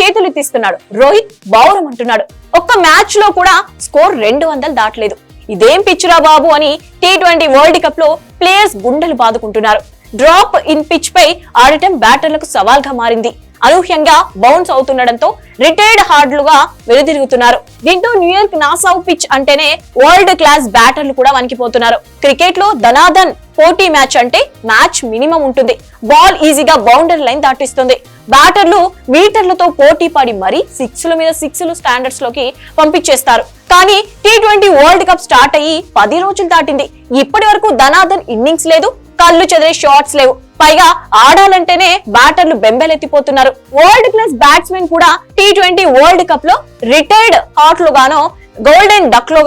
చేతులు తీస్తున్నాడు. రోహిత్ బౌరం అంటున్నాడు. ఒక్క మ్యాచ్లో కూడా స్కోర్ రెండు వందలు దాటలేదు. ఇదేం పిచ్చురా బాబు అని టీ ట్వంటీ వరల్డ్ కప్లో ప్లేయర్స్ గుండెలు బాదుకుంటున్నారు. డ్రాప్ ఇన్ పిచ్ పై ఆడటం బ్యాటర్లకు సవాల్గా మారింది. అనూహ్యంగా బౌన్స్ అవుతుండడంతో రిటైర్డ్ హార్డ్లుగా వెలుదిరుగుతున్నారు దీంతో న్యూయార్క్ నాసావ్ పిచ్ అంటేనే వరల్డ్ క్లాస్ బ్యాటర్లు కూడా వణికిపోతున్నారు. క్రికెట్లో ధనాధన్ పోటీ మ్యాచ్ అంటే మ్యాచ్ మినిమం ఉంటుంది. బాల్ ఈజీగా బౌండరీ లైన్ దాటిస్తుంది. బ్యాటర్లు మీటర్లతో పోటీ పడి మరీ సిక్స్ల మీద సిక్స్లు స్టాండర్డ్స్లోకి పంపించేస్తారు. కానీ T twenty world cup start అయ్యి పది రోజులు దాటింది. ఇప్పటి వరకు ధనాధన్ ఇన్నింగ్స్ లేదు కళ్ళు చెదిరే షాట్స్ లేవు. పైగా ఆడాలంటేనే బ్యాటర్లు బెంబెలెత్తిపోతున్నారు. వరల్డ్ క్లాస్ బ్యాట్స్మెన్ కూడా టీ ట్వంటీ వరల్డ్ కప్లో రిటైర్డ్ హాట్లుగానో గోల్డెన్ డక్లో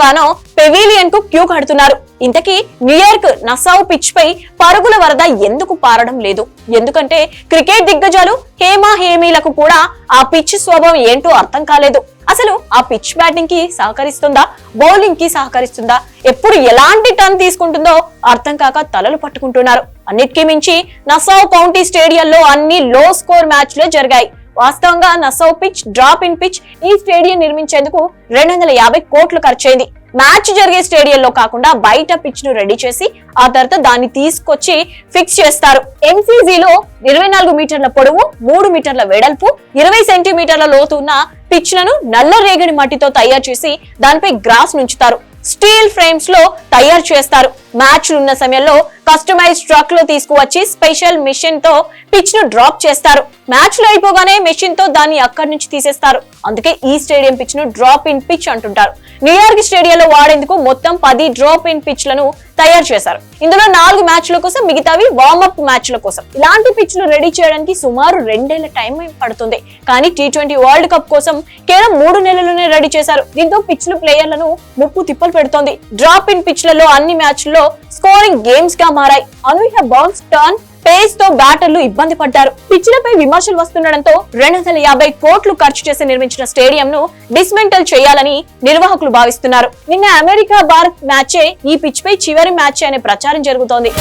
పెవిలియన్కు క్యూ కడుతున్నారు. ఇంతకీ న్యూయార్క్ నసావ్ పిచ్ పై పరుగుల వరద ఎందుకు పారడం లేదు? ఎందుకంటే క్రికెట్ దిగ్గజాలు హేమా హేమీలకు కూడా ఆ పిచ్ స్వభావం ఏంటో అర్థం కాలేదు. అసలు ఆ పిచ్ బ్యాటింగ్కి సహకరిస్తుందా? బౌలింగ్కి సహకరిస్తుందా? ఎప్పుడు ఎలాంటి టర్న్ తీసుకుంటుందో అర్థం కాక తలలు పట్టుకుంటున్నారు. అన్నిటికీ మించి నసావ్ కౌంటీ స్టేడియంలో అన్ని లో స్కోర్ మ్యాచ్లే జరిగాయి. వాస్తవంగా Nassau pitch drop in pitch ఈ స్టేడియం నిర్మించేందుకు రెండు వందల యాభై కోట్లు ఖర్చయింది. మ్యాచ్ జరిగే స్టేడియంలో కాకుండా బయట పిచ్ను రెడీ చేసి ఆ తర్వాత దాన్ని తీసుకొచ్చి ఫిక్స్ చేస్తారు. ఎన్సీజీలో ఇరవై నాలుగు మీటర్ల పొడవు మూడు మీటర్ల వెడల్పు ఇరవై సెంటీమీటర్ల లోతు ఉన్న పిచ్లను నల్ల రేగడి మట్టితో తయారు చేసి దానిపై గ్రాస్ నుంచుతారు. స్టీల్ ఫ్రేమ్స్లో తయారు చేస్తారు. మ్యాచ్ ఉన్న సమయంలో కస్టమైజ్ ట్రక్లో తీసుకువచ్చి స్పెషల్ మిషన్తో పిచ్ను డ్రాప్ చేస్తారు. మ్యాచ్లో అయిపోగానే మిషన్తో దాన్ని అక్కడి నుంచి తీసేస్తారు. అందుకే ఈ స్టేడియం పిచ్ను డ్రాప్ ఇన్ పిచ్ అంటుంటారు. న్యూయార్క్ స్టేడియంలో వాడేందుకు మొత్తం పది డ్రాప్ ఇన్ పిచ్లను తయారు చేశారు. ఇందులో నాలుగు మ్యాచ్ల కోసం మిగతావి వార్మప్ మ్యాచ్ల కోసం. ఇలాంటి పిచ్లు రెడీ చేయడానికి సుమారు రెండేళ్ళ టైం పడుతుంది. కానీ టీ ట్వంటీ వరల్డ్ కప్ కోసం కేవలం మూడు నెలల్లోనే రెడీ చేశారు. దీంతో పిచ్లు ప్లేయర్లను ముప్పు తిప్పలు పెడుతోంది. డ్రాప్ ఇన్ పిచ్ పిచ్లలో అన్ని మ్యాచ్ల్లో స్కోరింగ్ గేమ్స్గా మారాయి. అనూహ్య బౌన్స్ టర్న్ పేస్తో బ్యాటర్లు ఇబ్బంది పడ్డారు. పిచ్లపై విమర్శలు వస్తుండటంతో రెండు వందల యాభై కోట్లు ఖర్చు చేసి నిర్మించిన స్టేడియం ను డిస్మెంటల్ చేయాలని నిర్వాహకులు భావిస్తున్నారు. నిన్న అమెరికా భారత్ మ్యాచే ఈ పిచ్ పై చివరి మ్యాచ్ అనే ప్రచారం జరుగుతోంది.